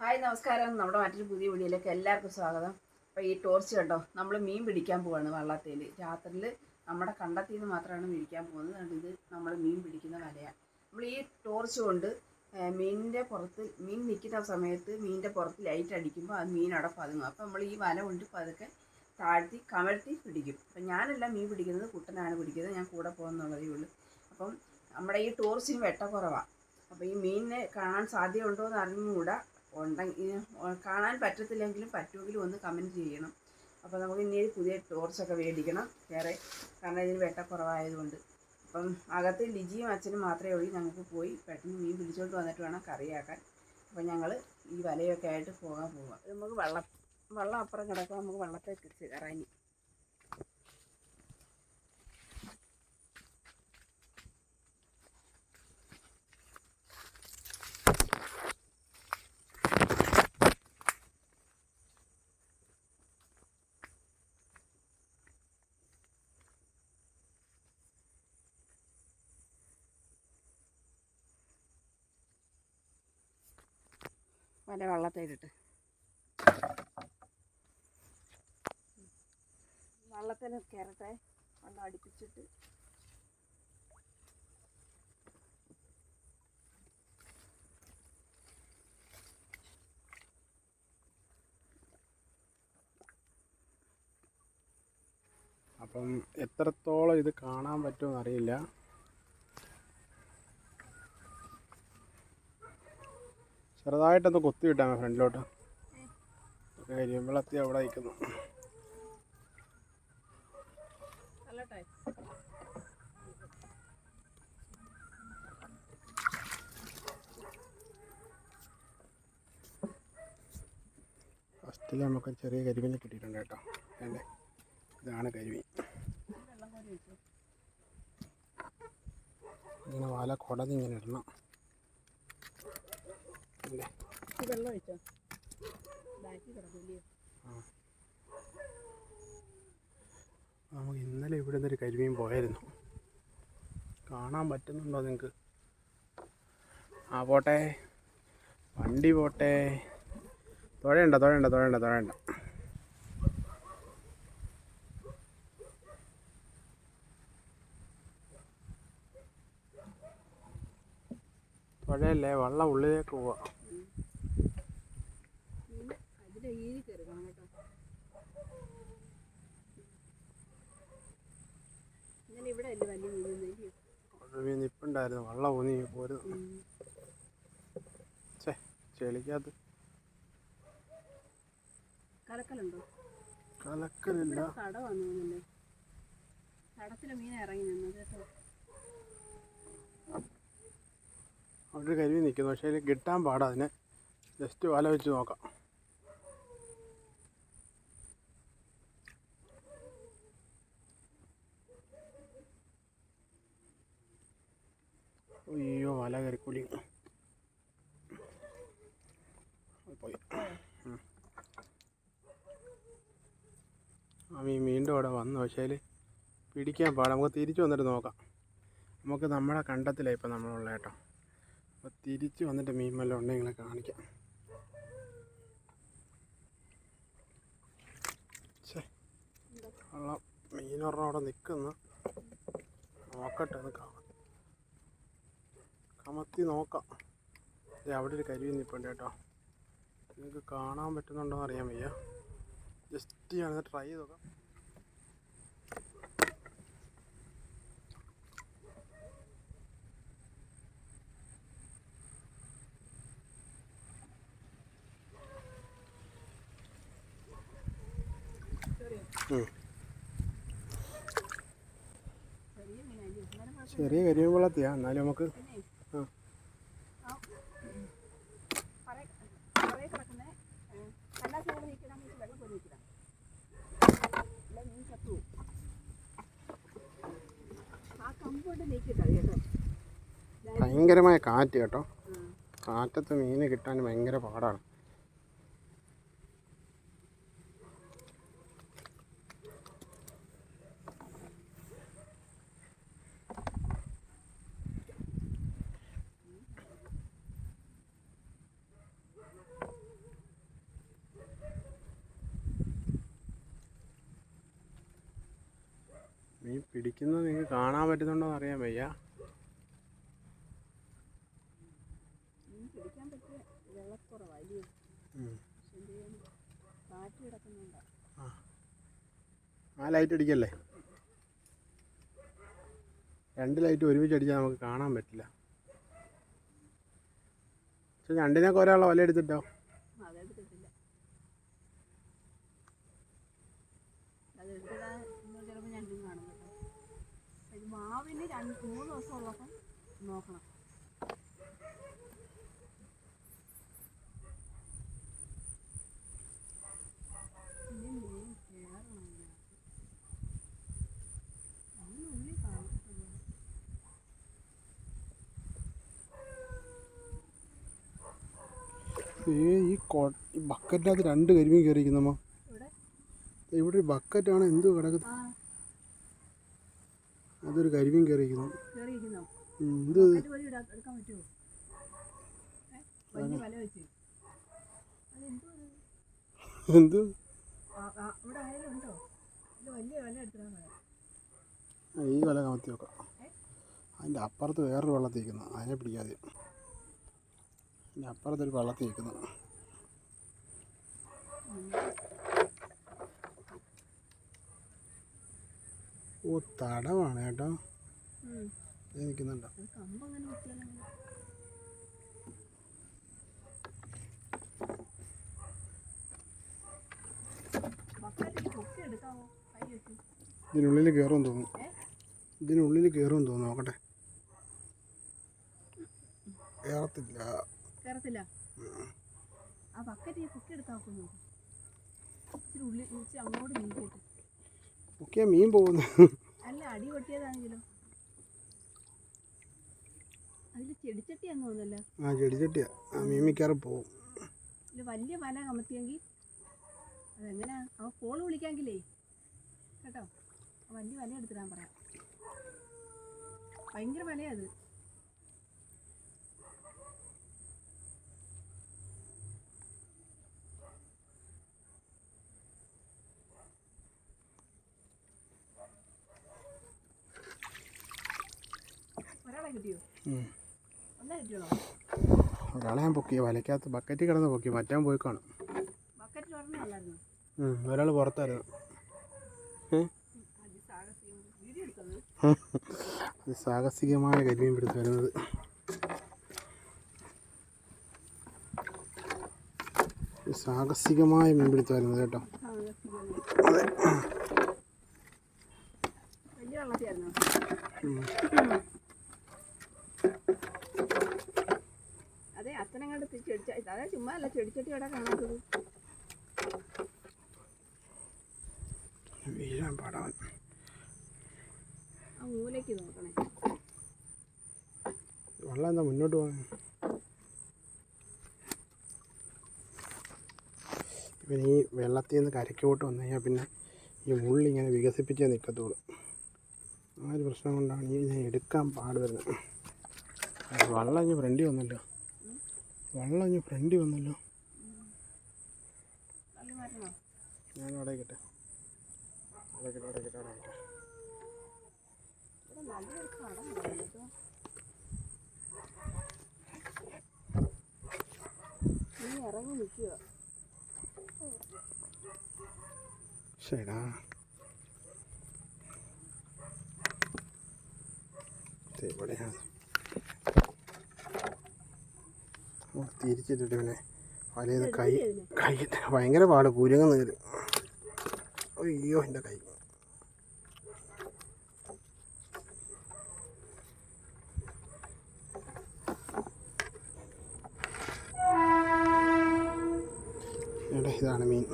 Hi നമസ്കാരം. നമ്മുടെ മറ്റൊരു പുതിയ വീഡിയോയിലേക്ക് എല്ലാവർക്കും സ്വാഗതം. അപ്പോൾ ഈ ടോർച്ച് കണ്ടോ? നമ്മൾ മീൻ പിടിക്കാൻ പോവാണ് വള്ളത്തേൽ രാത്രിയിൽ നമ്മുടെ കണ്ടത്തിൽ നിന്ന് മാത്രമാണ് പിടിക്കാൻ പോകുന്നത്. അതുകൊണ്ട് ഇത് നമ്മൾ മീൻ പിടിക്കുന്ന വലയാണ് നമ്മൾ ഈ ടോർച്ച് കൊണ്ട് മീനിന്റെ പുറത്ത് മീൻ നിൽക്കുന്ന സമയത്ത് മീനിന്റെ പുറത്ത് ലൈറ്റ് അടിക്കുമ്പോൾ അത് മീൻ അവിടെ പതുങ്ങും. അപ്പോൾ നമ്മൾ ഈ വല കൊണ്ട് പതുക്കെ താഴ്ത്തി കമഴ്ത്തി പിടിക്കും. അപ്പം ഞാനല്ല മീൻ പിടിക്കുന്നത് കുട്ടനാണ് പിടിക്കുന്നത്. ഞാൻ കൂടെ പോകുന്നുള്ളതേ ഉള്ളൂ. അപ്പം നമ്മുടെ ഈ ടോർച്ചിന് വെട്ടക്കുറവാണ് അപ്പോൾ ഈ മീനിനെ കാണാൻ സാധ്യതയുണ്ടോ എന്ന് അറിഞ്ഞുകൂടാ ഉണ്ടെങ്കിൽ കാണാൻ പറ്റത്തില്ലെങ്കിലും പറ്റുമെങ്കിലും ഒന്ന് കമന്റ് ചെയ്യണം. അപ്പോൾ നമുക്ക് ഇനി പുതിയ ടോർച്ചൊക്കെ മേടിക്കണം. വേറെ കാരണം ഇതിന് വെട്ടക്കുറവായതുകൊണ്ട് അപ്പം അകത്ത് ലിജിയും അച്ഛനും മാത്രമേ ഉള്ളൂ. ഞങ്ങൾക്ക് പോയി പെട്ടെന്ന് മീൻ പിടിച്ചോണ്ട് വന്നിട്ട് വേണം കറിയാക്കാൻ. അപ്പോൾ ഞങ്ങൾ ഈ വലയൊക്കെ ആയിട്ട് പോകാൻ പോവാം. നമുക്ക് വെള്ളം വെള്ളം അപ്പുറം കിടക്കാം നമുക്ക് വെള്ളത്തേക്ക് കയറാനി വല വെള്ളത്തേലിട്ട് വെള്ളത്തിൽ കയറട്ടെ. ഒന്ന് അടുപ്പിച്ചിട്ട്. അപ്പം എത്രത്തോളം ഇത് കാണാൻ പറ്റുമെന്ന് ചെറുതായിട്ടൊന്ന് കൊത്തി വിട്ടാൽ ഫ്രണ്ടിലോട്ട് കരിമ്പളത്തി അവിടെ അല്ലട്ടെ ഫസ്റ്റിൽ നമുക്ക് ചെറിയ കരിമീനെ കിട്ടിയിട്ടുണ്ട് കേട്ടോ. അല്ലേ ഇതാണ് കരിമീൻ. ഇങ്ങനെ വല കുടഞ്ഞിങ്ങനെ ഇടണം. വെള്ളം ഒഴിച്ചോ ബാക്കി കിടക്കില്ലേ നമുക്ക് ഇന്നലെ ഇവിടെ നിന്നൊരു കരിമീൻ പോയായിരുന്നു. കാണാൻ പറ്റുന്നുണ്ടോ നിങ്ങൾക്ക് ആ പോട്ടെ. വണ്ടി പോട്ടെ. തുഴയണ്ട തുഴയണ്ട തുഴയണ്ട തുഴയണ്ട. തുഴയല്ലേ? വള്ളം ഉള്ളിലേക്ക് പോവാ. ഈരി കയറുകയാണ് കേട്ടോ. ഇന്നലെ ഇവിടെ അല്ലേ വലിയ മീനൊന്നും ഒരു മീൻ നിപ്പുണ്ടായിരുന്നു വള്ളം ഊന്നി പോരുന്നു. ചേ ചെളിക്കകത്ത്. കലക്കലുണ്ടോ കലക്കലില്ല കട വന്നു കടത്തിലെ മീൻ ഇറങ്ങി നിന്നത് കേട്ടോ. അവിടെ കരുവി നിൽക്കുന്നു പക്ഷേ അതിൽ കിട്ടാൻ പാടാ. അതിനെ ജസ്റ്റ് വല വെച്ച് നോക്കാം. അയ്യോ വല കയറിക്കൂലി പോയി. ആ മീൻ വീണ്ടും അവിടെ വന്നു. പക്ഷേ പിടിക്കാൻ പാടാം. നമുക്ക് തിരിച്ചു വന്നിട്ട് നോക്കാം. നമുക്ക് നമ്മുടെ കണ്ടത്തിലാണ് ഇപ്പം നമ്മളുള്ള കേട്ടോ. അപ്പോൾ തിരിച്ചു വന്നിട്ട് മീൻ വല്ലതും ഉണ്ടെങ്കിൽ കാണിക്കാം. ഛേ വെള്ളം മീനൊരെണ്ണം അവിടെ നിൽക്കുന്നു. നോക്കട്ടെ ഒന്ന് കമത്തി നോക്കാം. അവിടെ ഒരു കരി നിൽപ്പുണ്ട് കേട്ടോ. നിങ്ങൾക്ക് കാണാൻ പറ്റുന്നുണ്ടോ എന്ന് അറിയാൻ വയ്യ. ജസ്റ്റ് ഞാനത് ട്രൈ ചെയ്ത് നോക്കാം. ചെറിയ കരിയും വെള്ളത്തിയാ എന്നാലും നമുക്ക് പിന്നെ ആ ആ പറയ പറയ കിടക്കുന്നേ എല്ലാ ചേർന്ന് നിൽക്കണം വെള്ളം പോയി നിൽക്കണം ഇല്ല മീൻ ചത്തു പോകും. ആ കമ്പോണ്ട് നീക്കിട്ടാ കേട്ടോ ഭയങ്കരമായ കാറ്റ് കേട്ടോ. കാറ്റത്ത് മീൻ കിട്ടാൻ ഭയങ്കര പാടാണ് ഈ പിടിക്കുന്നത് നിങ്ങൾക്ക് കാണാൻ പറ്റുന്നുണ്ടോ എന്ന് അറിയാൻ വയ്യ. ആ. ലൈറ്റ് അടിക്കല്ലേ? രണ്ട് ലൈറ്റ് ഒരുമിച്ച് അടിച്ചാൽ നമുക്ക് കാണാൻ പറ്റില്ല. പക്ഷെ ഞണ്ടിനൊക്കെ ഒരാളെ വല എടുത്തിട്ടോ രണ്ട് മൂന്ന് ദിവസം ഉള്ളപ്പം നോക്കണം ഈ ബക്കറ്റിനകത്ത് രണ്ട് കരിമീൻ കയറിയിരിക്കുന്നമ്മ ഇവിടെ ഒരു ബക്കറ്റാണ് എന്തോ കിടക്കുന്നത്? അതൊരു കരിമീൻ കയറിയിരിക്കുന്നു ഇത്? എന്ത് ഈ വല കമത്തി വെക്കാം. അതിന്റെ അപ്പുറത്ത് വേറൊരു വെള്ളത്തിൽ നിൽക്കുന്നു. അതിനെ പിടിക്കാതെ. അതിന്റെ അപ്പുറത്തൊരു വെള്ളത്തിൽ നിൽക്കുന്നു. ഓ തടവാണ് കേട്ടോ. നിൽക്കുന്നുണ്ടോ. ഇതിനുള്ളിൽ കയറും തോന്നുന്നു. ഏ? ഇതിനുള്ളിൽ കയറും തോന്നുന്നു നോക്കട്ടെ. കയറത്തില്ല. കയറത്തില്ല? ആ ബക്കറ്റ് പൊക്കി എടുക്കാൻ നോക്കുന്നു ഇച്ചിരി ഉള്ളിൽ ഇച്ചിരി അങ്ങോട്ട് നീക്കിയിട്ട്. ഒക്കെ മീൻ പോകുന്നു. അല്ല അടി പൊട്ടിയതാണെങ്കിലോ? അതിൽ ചെടിച്ചട്ടിയാന്ന് തോന്നുന്നല്ലോ ആ ചെടിച്ചട്ടിയാ. ആ മീൻ മിക്കാറും പോവും. വലിയ വല കമത്തിയെങ്കിൽ അതെങ്ങനെയാ അവ ഫോൺ വിളിക്കാമെങ്കിലേ കേട്ടോ? വലിയ വല എടുത്തിടാൻ പറയാം. ഭയങ്കര വലയാ അത് ഒരാളെ ഞാൻ പൊക്കി വലക്കകത്ത് ബക്കറ്റിൽ കിടന്ന് പൊക്കി മറ്റാൻ പോയി കാണും. ഒരാൾ പുറത്തായിരുന്നു. സാഹസികമായ കരിമീൻ പിടുത്ത് വരുന്നത് സാഹസികമായ മീൻ പിടുത്ത് വരുന്നത് കേട്ടോ. അതെ അതെ ചുമ്മാ അല്ല ചെടിച്ചട്ടി ഇവിടെ കാണാത്തത് വീഴാൻ പാടാൻ ആ മൂലയ്ക്ക് നോക്കണേ. വെള്ളം എന്താ മുന്നോട്ട് പോകാൻ? ഇവൻ ഈ വെള്ളത്തിൽ നിന്ന് കരക്കോട്ട് വന്നു കഴിഞ്ഞാൽ പിന്നെ ഈ മുള്ളിങ്ങനെ വികസിപ്പിച്ചേ നിൽക്കത്തുള്ളൂ. ആ ഒരു പ്രശ്നം കൊണ്ടാണ് ഈ ഞാൻ എടുക്കാൻ പാട് വരുന്നത് വെള്ളം ഇനി ഫ്രണ്ടി വന്നല്ലോ. വെള്ളം ഇനി ഫ്രണ്ടി വന്നല്ലോ. ഞാൻ അടയ്ക്കട്ടെ അടയ്ക്കട്ടെ അടയ്ക്കട്ടെ അടയ്ക്കട്ടെ ഇറങ്ങി നിൽക്കുക. ശരിടാ ദേ ഇവിടെയാണ് ഓ, തിരിച്ചിട്ടിട്ട് പിന്നെ വലയത് കൈ കൈ ഭയങ്കര പാട് കുരുങ്ങ നീര് അയ്യോ എന്റെ കൈ. ഇതാണ് മീൻ.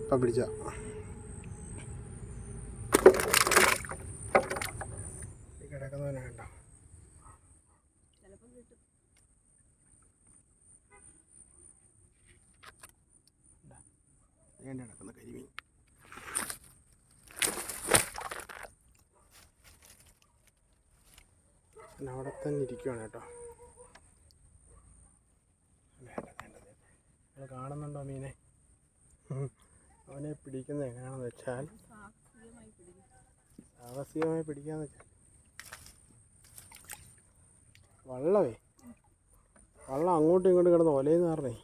ഇപ്പം പിടിച്ച കിടക്കുന്നവനെ കണ്ടോ ചിലപ്പം കിട്ടും വേണ്ട കിടക്കുന്ന കരിമീൻ അവൻ അവിടെ തന്നെ ഇരിക്കുവാണ് കേട്ടോ. നിങ്ങൾ കാണുന്നുണ്ടോ മീനെ? അവനെ പിടിക്കുന്നത് എങ്ങനെയാണെന്ന് വെച്ചാൽ സാഹസികമായി പിടിക്കും. സാഹസികമായി പിടിക്കാന്ന് വെച്ചാൽ വള്ളവേ. വള്ളം അങ്ങോട്ടും ഇങ്ങോട്ടും കിടന്ന് ഒലയെന്ന് പറഞ്ഞേ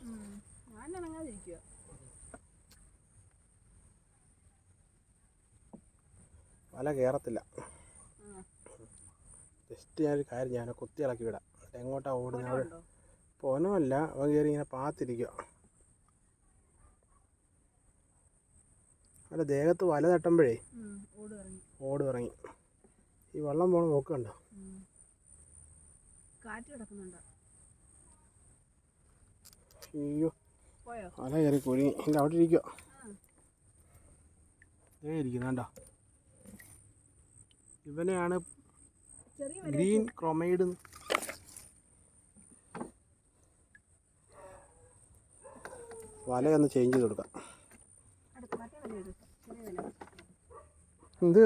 വല കയറത്തില്ല ജസ്റ്റ് ഞാനൊരു കാര്യം ഞാൻ കുത്തി ഇളക്കി വിടാം എങ്ങോട്ടാ ഓടുന്നത്? ഉണ്ടോ പൊനമല്ല അവൻ കയറി ഇങ്ങനെ പാത്തിരിക്കുക അല്ല ദേഹത്ത് വല തട്ടുമ്പോഴേ ഓട് ഇറങ്ങി ഈ വെള്ളം പോണ നോക്കണ്ടോ അയ്യോ. വല കയറി കുരുങ്ങി. എന്റെ അവിടെ ഇരിക്കുക ഇരിക്കുന്നുണ്ടോ ഇവനെയാണ് ഗ്രീൻ ക്രോമൈഡ്. വലയൊന്ന് ചേഞ്ച് ചെയ്ത് കൊടുക്കാം. എന്ത്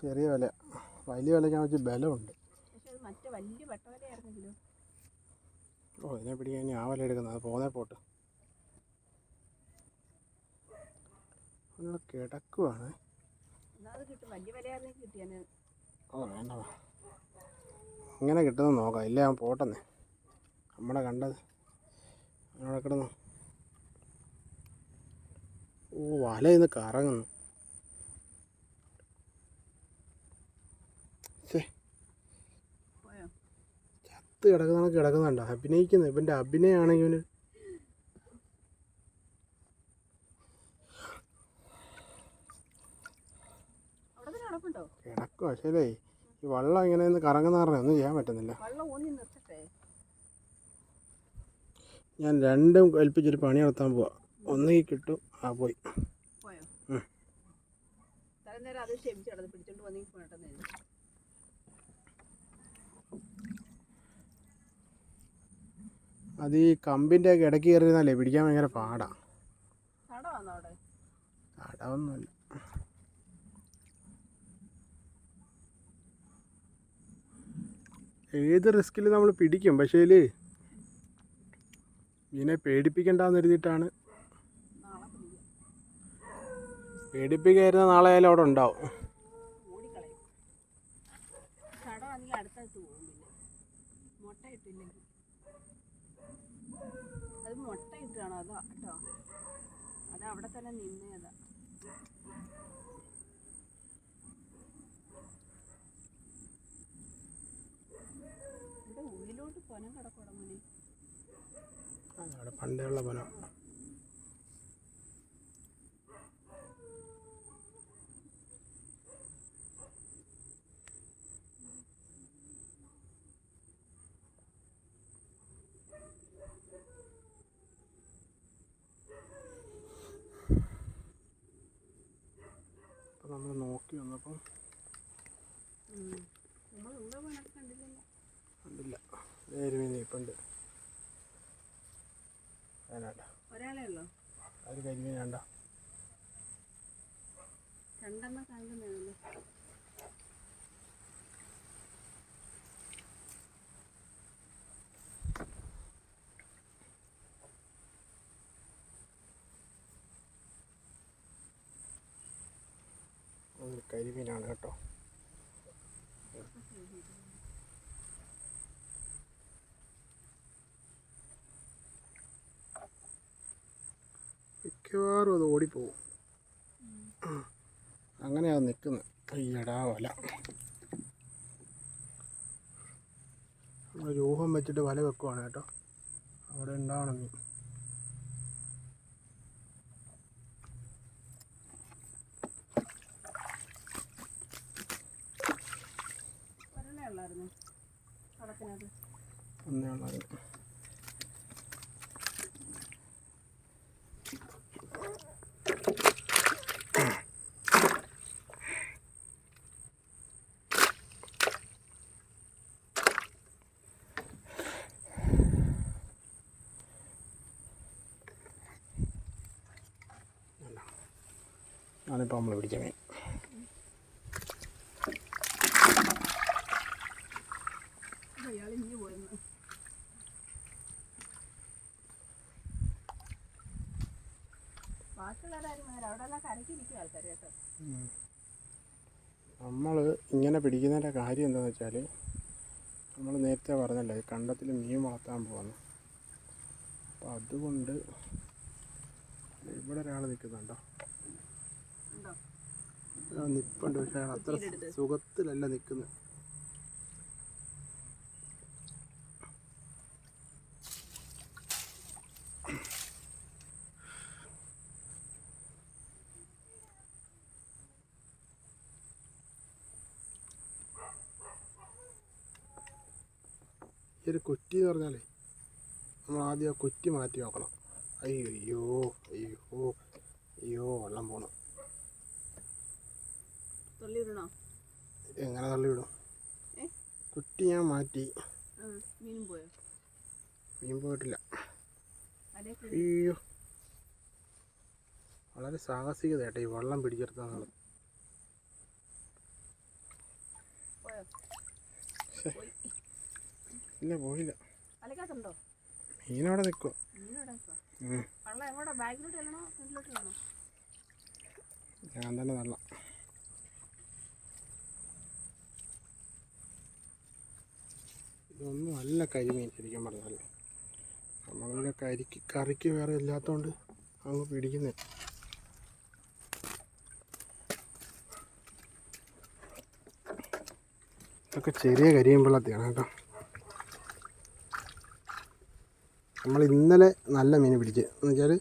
ചെറിയ വില. വലിയ വിലയ്ക്ക് വെച്ച് ബലമുണ്ട്. ഓ ഇതിനെ പിടിക്കാൻ ആ വല എടുക്കുന്നത്. അത് പോന്നേ പോട്ട്. ഒന്ന് കിടക്കുവാണ്. ഓ വേണ്ട ഇങ്ങനെ കിട്ടുന്ന നോക്കാം. ഇല്ല ഞാൻ പോട്ടെന്നേ. നമ്മളെ കണ്ടത്. അവിടെ കിടന്നു. ഓ വല ഇന്ന് കറങ്ങുന്നു. ചത്ത് കിടക്കുന്ന കിടക്കുന്നുണ്ടോ? അഭിനയിക്കുന്നു. ഇവന്റെ അഭിനയമാണെങ്കിൽ ഇവന് അവിടെ തന്നെ കിടപ്പുണ്ടോ കിടക്കുക ശരിയേ ഈ വള്ളം ഇങ്ങനെ ഒന്ന് കറങ്ങുന്ന പറഞ്ഞാൽ ഒന്നും ചെയ്യാൻ പറ്റുന്നില്ല. ഞാൻ രണ്ടും കൽപ്പിച്ചൊരു പണി നടത്താൻ പോവാ. ഒന്നുകിൽ കിട്ടും ആ പോയി. അത് ഈ കമ്പിന്റെ ഒക്കെ ഇടയ്ക്ക് കയറിയിരുന്നാലേ പിടിക്കാൻ ഭയങ്കര പാടാ. തടവൊന്നുമില്ല. ഏത് റിസ്ക്കിൽ നമ്മൾ പിടിക്കും? പക്ഷേ ഇതിനെ പേടിപ്പിക്കണ്ടെന്ന് പിടിക്കും പേടിപ്പിക്കായിരുന്ന നാളെ ആയാലും അവിടെ ഉണ്ടാവും. അത് മുട്ട ഇട്ടാണോ. അതോ കേട്ടോ. അത് അവിടെ തന്നെ നിന്നേതാ എന്റെ ഉള്ളിലോട്ട് പൊനം കിടക്കണം മോനെ അവിടെ പണ്ടേ ഉള്ള പനം അപ്പം നമ്മൾ നോക്കി വന്നപ്പം കണ്ടില്ല നേരുമീൻ ഇപ്പുണ്ട് അതിനാണ്ട ഒരാളേ ഉള്ളോ അത് കരിമീൻ വേണ്ട രണ്ടെണ്ണം കാണുന്നതാണല്ലോ അത് കരിമീനാണ് കേട്ടോ മിക്കവാറും അത് ഓടിപ്പോവും. അങ്ങനെയാണ് നിൽക്കുന്നത് അയ്യടാ വല. നമ്മൾ രൂപം വെച്ചിട്ട് വല വെക്കുവാണ് കേട്ടോ. അവിടെ ഉണ്ടാവണം മീൻ ഒന്നേ ഉള്ളായിരുന്നു കടക്കിനകത്ത് ഒന്നുള്ളത് ആണിപ്പോൾ നമ്മൾ പിടിച്ച മീൻ അയാൾ ഇനി പോയിരുന്നു ബാക്കി ബാക്കിയുള്ളവരാരും വരാം അവിടെ ഇപ്പോൾ നമ്മൾ പിടിച്ച മീൻ നമ്മൾ ഇങ്ങനെ പിടിക്കുന്നതിന്റെ കാര്യം എന്താണെന്ന് വെച്ചാൽ നമ്മൾ നേരത്തെ പറഞ്ഞല്ലോ കണ്ടത്തിൽ മീൻ വളർത്താൻ പോകുന്നു അപ്പോൾ അതുകൊണ്ട് ഇവിടെ ഒരാൾ നിൽക്കുന്നുണ്ടോ നിൽപ്പുണ്ട് പക്ഷേ അയാൾ അത്ര. സുഖത്തിലല്ല നിൽക്കുന്നത്. ഈ ഒരു കുറ്റി എന്ന് പറഞ്ഞാലേ നമ്മൾ ആദ്യം ആ കുറ്റി മാറ്റി നോക്കണം അയ്യോ അയ്യോ അയ്യോ അയ്യോ വെള്ളം പോകണം തൊള്ളിയിടണോ? എങ്ങനെ തള്ളിവിടും വിടും കുട്ടി ഞാൻ മാറ്റി. മീൻ പോയോ? മീൻ പോയിട്ടില്ല. അയ്യോ. വളരെ സാഹസികത കേട്ടോ ഈ വെള്ളം പിടിച്ചെടുത്താന്നുള്ളത് ഇല്ല പോയില്ല. മീനവിടെ നിൽക്കുക ഞാൻ തന്നെ തള്ളാം. ഇതൊന്നും അല്ല കരിമീൻ ശരിക്കും പറഞ്ഞാൽ നമ്മളിങ്ങനെ കരിക്ക് കറിക്ക് വേറെ ഇല്ലാത്തതുകൊണ്ട് അങ്ങ് പിടിക്കുന്നേ. ഇതൊക്കെ ചെറിയ കരിയമ്പള്ളത്തെയാണ് കേട്ടോ. നമ്മൾ ഇന്നലെ നല്ല മീൻ പിടിച്ച്. എന്ന് വെച്ചാൽ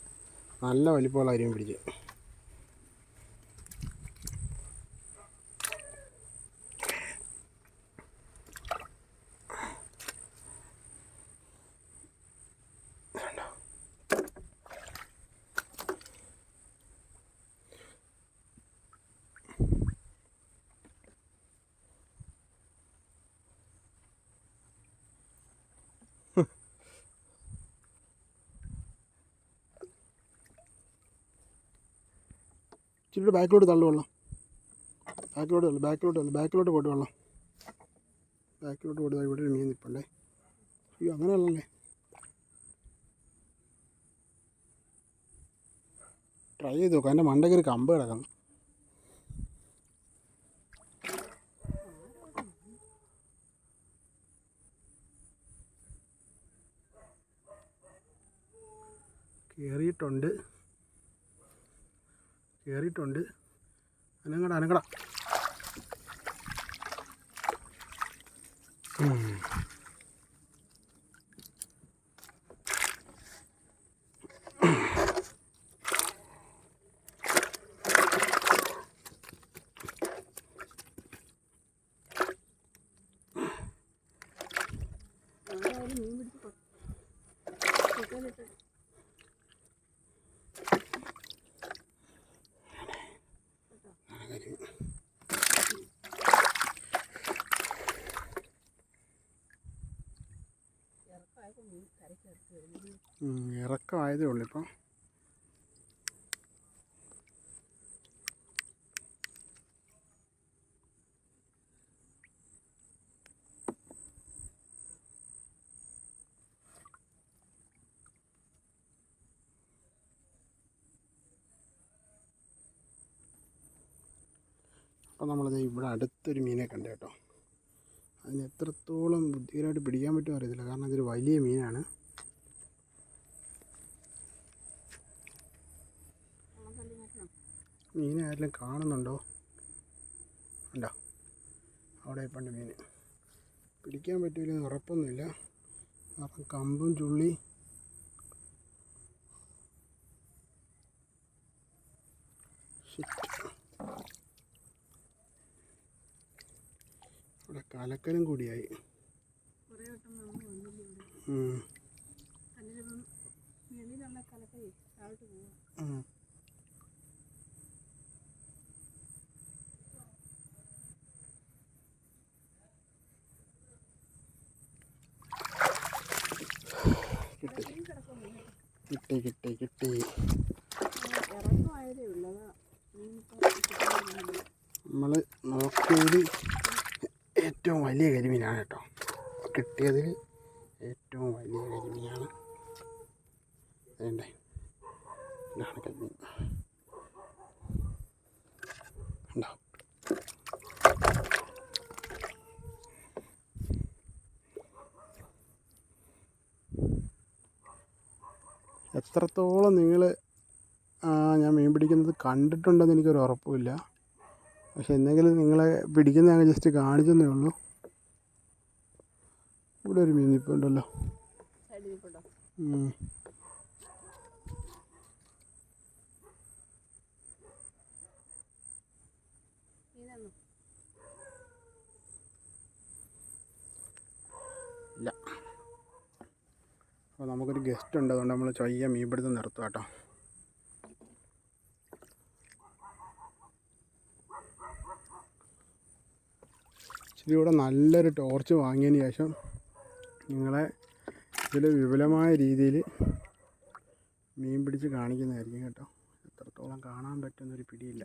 നല്ല വലിപ്പമുള്ള കരിമീൻ പിടിച്ച്. ഇച്ചിരി ബാക്കിലോട്ട് തള്ളു വെള്ളം. ബാക്കിലോട്ട് തള്ളു ബാക്കിലോട്ട് തള്ളു ബാക്കിലോട്ട് പോയിട്ട് വെള്ളം. ബാക്കിലോട്ട് പോയിട്ട് ഇവിടെ ഒരു മീൻ നിൽപ്പല്ലേ അയ്യോ അങ്ങനെയല്ലേ ട്രൈ ചെയ്ത് നോക്കാം എന്റെ മണ്ടയ്ക്ക് ഒരു കമ്പ് കിടക്കണം കയറിയിട്ടുണ്ട് കയറിയിട്ടുണ്ട് അനങ്ങട അനങ്ങട. എന്തായാലും മീൻ പിടിച്ച് കുട്ടയിലിട്ട് ഇറക്കമായപ്പോൾ മീൻ കരയ്ക്ക് അടുത്ത് വരുന്നു ഉം, ഇറക്കമായതേ ഉള്ളൂ ഇപ്പം. അപ്പോൾ നമ്മളിത് ഇവിടെ അടുത്തൊരു മീനെ കണ്ടു കേട്ടോ. അതിന് എത്രത്തോളം ബുദ്ധികരമായിട്ട് പിടിക്കാൻ പറ്റുമോ അറിയത്തില്ല. കാരണം ഇതൊരു വലിയ മീനാണ്. മീനെ കാണുന്നുണ്ടോ? ഉണ്ടോ? അവിടെ പണ്ട് മീൻ. പിടിക്കാൻ പറ്റില്ല ഉറപ്പൊന്നുമില്ല. കാരണം കമ്പും ചുള്ളി. Shit. ഇവിടെ കലക്കലും കൂടിയായി കുറേ വട്ടം നമ്മൾ വന്നില്ല ഇവിടെ ഉം. കല്ലിലിപ്പം വെളിയിലുള്ള കലക്കേ താഴോട്ട് കലക്കലും കൂടിയായി. കിട്ടി. കിട്ടി. കിട്ടി നമ്മൾ നോക്കിയതിൽ ഏറ്റവും വലിയ കരിമീനാണ് കേട്ടോ. കിട്ടിയതിൽ ഏറ്റവും വലിയ കരിമീനാണ്. വേണ്ടേ കരിമീൻ. എത്രത്തോളം നിങ്ങൾ ഞാൻ മീൻ പിടിക്കുന്നത് കണ്ടിട്ടുണ്ടെന്ന് എനിക്കൊരു ഉറപ്പുമില്ല. പക്ഷെ എന്തെങ്കിലും നിങ്ങളെ പിടിക്കുന്ന ജസ്റ്റ് കാണിച്ചെന്നേ ഉള്ളൂ. ഇവിടെ ഒരു. ഇല്ല. അപ്പോൾ നമുക്കൊരു ഗസ്റ്റ് ഉണ്ട്. അതുകൊണ്ട് നമ്മൾ ചൊയ്യ മീൻ പിടുത്തം നിർത്തുക കേട്ടോ കൂടെ നല്ലൊരു ടോർച്ച് വാങ്ങിയതിന് ശേഷം നിങ്ങളെ ഇതിൽ വിപുലമായ രീതിയിൽ മീൻ പിടിച്ച് കാണിക്കുന്നതായിരിക്കും കേട്ടോ. എത്രത്തോളം കാണാൻ പറ്റുന്നൊരു പിടിയില്ല.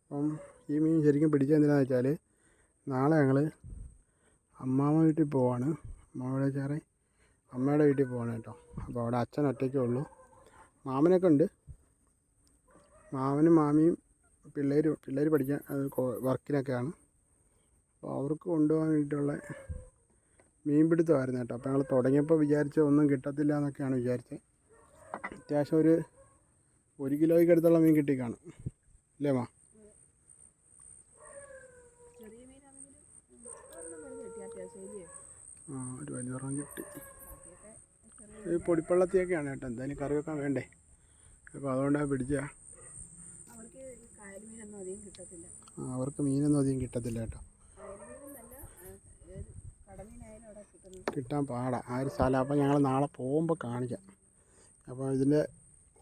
അപ്പം ഈ മീൻ ശരിക്കും പിടിച്ചെന്തിനാന്ന് വെച്ചാൽ നാളെ ഞങ്ങൾ അമ്മാമ്മ വീട്ടിൽ പോവാണ്. അമ്മാമ്മയുടെ ചേറെ അമ്മയുടെ വീട്ടിൽ പോവാണ് കേട്ടോ. അപ്പോൾ അവിടെ അച്ഛൻ ഒറ്റയ്ക്കേ ഉള്ളൂ. മാമനൊക്കെ ഉണ്ട്. മാമനും മാമിയും പിള്ളേർ പിള്ളേർ പഠിക്കാൻ വർക്കിനൊക്കെയാണ്. അപ്പോൾ അവർക്ക് കൊണ്ടുപോകാൻ വേണ്ടിയിട്ടുള്ള മീൻ പിടുത്തമായിരുന്നു കേട്ടോ. അപ്പോൾ ഞങ്ങൾ തുടങ്ങിയപ്പോൾ വിചാരിച്ച ഒന്നും കിട്ടത്തില്ല എന്നൊക്കെയാണ് വിചാരിച്ചത്. അത്യാവശ്യം ഒരു ഒരു കിലോയ്ക്ക് അടുത്തുള്ള മീൻ കിട്ടി കാണും ഇല്ലേ മാ? വലിയൊരെണ്ണം കിട്ടി ഈ പൊടിപ്പള്ളത്തിയൊക്കെയാണ് കേട്ടോ. എന്തായാലും കറി വെക്കാൻ വേണ്ടേ. അപ്പോൾ അതുകൊണ്ടാണ് പിടിച്ച. അവർക്ക് മീനൊന്നും അധികം കിട്ടത്തില്ല. കേട്ടോ. കിട്ടാൻ പാടാ. ആ ഒരു സ്ഥലം. അപ്പോൾ ഞങ്ങൾ നാളെ പോകുമ്പോൾ കാണിക്കാം. അപ്പോൾ ഇതിന്റെ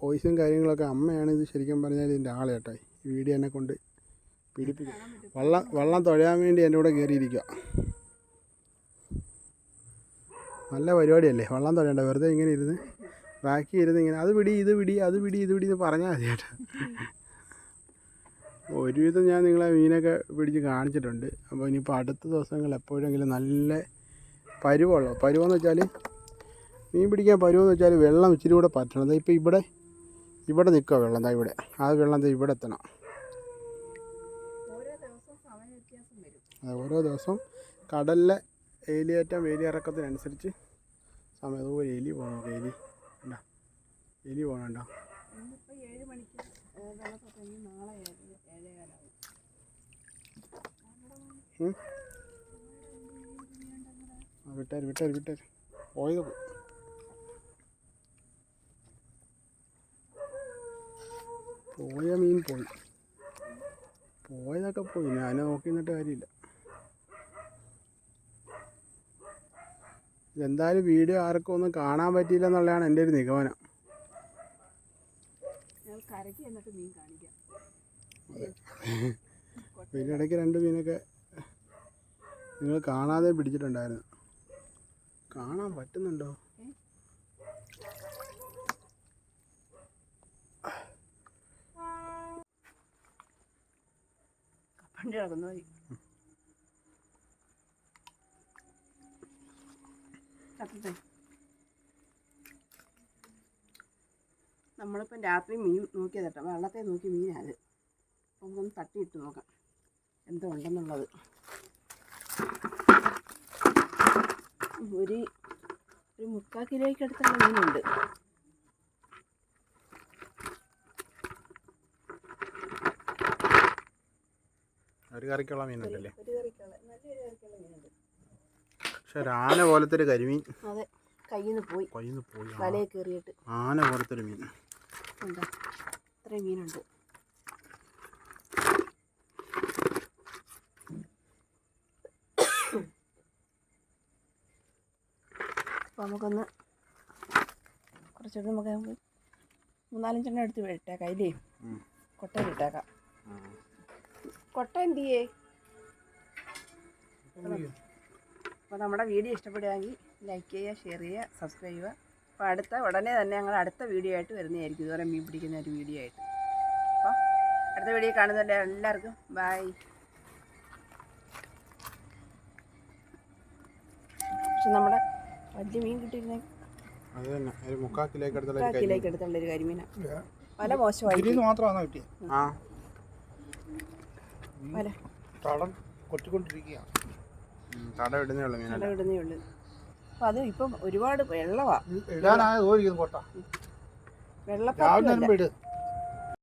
വോയിസും കാര്യങ്ങളൊക്കെ അമ്മയാണ് ഇത് ശരിക്കും പറഞ്ഞാൽ ഇതിന്റെ ആൾ കേട്ടോ. ഈ വീഡിയോ എന്നെ കൊണ്ട് പിടിപ്പിക്കും വെള്ളം വെള്ളം വള്ളം വള്ളം തുഴയാൻ വേണ്ടി എന്റെ കൂടെ കയറിയിരിക്കുക നല്ല പരിപാടിയല്ലേ? വള്ളം തൊഴേണ്ട വെറുതെ ഇങ്ങനെ ഇരുന്ന് ബാക്കി ഇരുന്ന് ഇങ്ങനെ അത് പിടി ഇത് പിടി അത് പിടി ഇത് പിടി എന്ന് പറഞ്ഞാൽ മതി ചേട്ടാ ഒരുവിധം ഞാൻ നിങ്ങളെ മീനൊക്കെ പിടിച്ച് കാണിച്ചിട്ടുണ്ട്. അപ്പോൾ ഇനിയിപ്പോൾ അടുത്ത ദിവസങ്ങളിൽ എപ്പോഴെങ്കിലും നല്ല പരുവുള്ളൂ പരുവെന്ന് വെച്ചാൽ മീൻ പിടിക്കാൻ പരുവെന്ന് വെച്ചാൽ വെള്ളം ഇച്ചിരി കൂടെ പറ്റണം. ഇപ്പോൾ ഇവിടെ ഇവിടെ നിൽക്കുക വെള്ളം. ദാ ഇവിടെ. ആ വെള്ളം ഇവിടെ എത്തണം. ദിവസം അത് ഓരോ ദിവസവും കടലിലെ വേലിയേറ്റം വേലിയിറക്കത്തിനനുസരിച്ച് സമയം. അതുപോലെ എലി പോകണം എലി. കണ്ടോ? എലി പോകണുണ്ടോ വിട്ടേര് വിട്ടേര് വിട്ടേര്. പോയത് പോയി പോയ മീൻ പോയി. പോയതൊക്കെ പോയി. ഞാൻ നോക്കി നിന്നിട്ട് കാര്യമില്ല. ഇതെന്തായാലും വീഡിയോ ആർക്കും ഒന്നും കാണാൻ പറ്റിയില്ല എന്നുള്ളതാണ് എന്റെ ഒരു നിഗമനം. പിന്നെ ഇടയ്ക്ക് രണ്ട് മീനൊക്കെ നിങ്ങൾ കാണാതെ പിടിച്ചിട്ടുണ്ടായിരുന്നു. കാണാൻ പറ്റുന്നുണ്ടോ? കപ്പണ്ടി കിടക്കുന്നു കത്തട്ടെ? നമ്മളിപ്പം രാത്രി മീൻ നോക്കിയത് കേട്ടോ വെള്ളത്തെ നോക്കി മീനാത്. അപ്പം നമുക്കൊന്ന് തട്ടിയിട്ട് നോക്കാം. എന്തോ ഉണ്ടെന്നുള്ളത്. ഒരു ഒരു മുക്കാൽ കിലോയ്ക്ക് അടുത്തുള്ള മീനുണ്ട്. ഒരു കറിക്കുള്ള മീനുണ്ടല്ലേ? ഒരു കറിക്കുള്ള നല്ലൊരു കറിക്കുള്ള മീനുണ്ട്. പക്ഷെ ആന പോലത്തെ ഒരു കരിമീൻ. അതെ കയ്യിൽ നിന്ന് പോയി. കയ്യിൽ നിന്ന് പോയി വലയിൽ കയറിയിട്ട് ആന പോലത്തെ ഒരു മീൻ. എന്താ ഇത്രയും മീനുണ്ട്. അപ്പോൾ നമുക്കൊന്ന് കുറച്ചെടുത്ത് നമുക്ക് നമുക്ക് മൂന്നാലഞ്ചെണ്ണം എടുത്ത് ഇട്ടേക്കാം ഇല്ലേ. കൊട്ടയിൽ ഇട്ടേക്കാം. കൊട്ട എന്ത് ചെയ്യേ? അപ്പോൾ നമ്മുടെ വീഡിയോ ഇഷ്ടപ്പെടുകയാണെങ്കിൽ ലൈക്ക് ചെയ്യുക ഷെയർ ചെയ്യുക സബ്സ്ക്രൈബ് ചെയ്യുക. അപ്പോൾ അടുത്ത ഉടനെ തന്നെ ഞങ്ങൾ അടുത്ത വീഡിയോ ആയിട്ട് വരുന്നതായിരിക്കും. ഇതുവരെ മീൻ പിടിക്കുന്ന ഒരു വീഡിയോ ആയിട്ട്. അപ്പോൾ അടുത്ത വീഡിയോ കാണുന്നവരുടെ എല്ലാവർക്കും ബായ് പക്ഷെ നമ്മുടെ വലിയ മീൻ കിട്ടിയിരുന്ന. കിലോയ്ക്ക് അടുത്തുള്ള ഒരു കരിമീന. പല മോശമായി മാത്രമാണ് കിട്ടിയത് കൊട്ടിക്കൊണ്ടിരിക്കുകയാണ്. അത് ഇപ്പം ഒരുപാട് വെള്ളവാ. വെള്ളപ്പാട്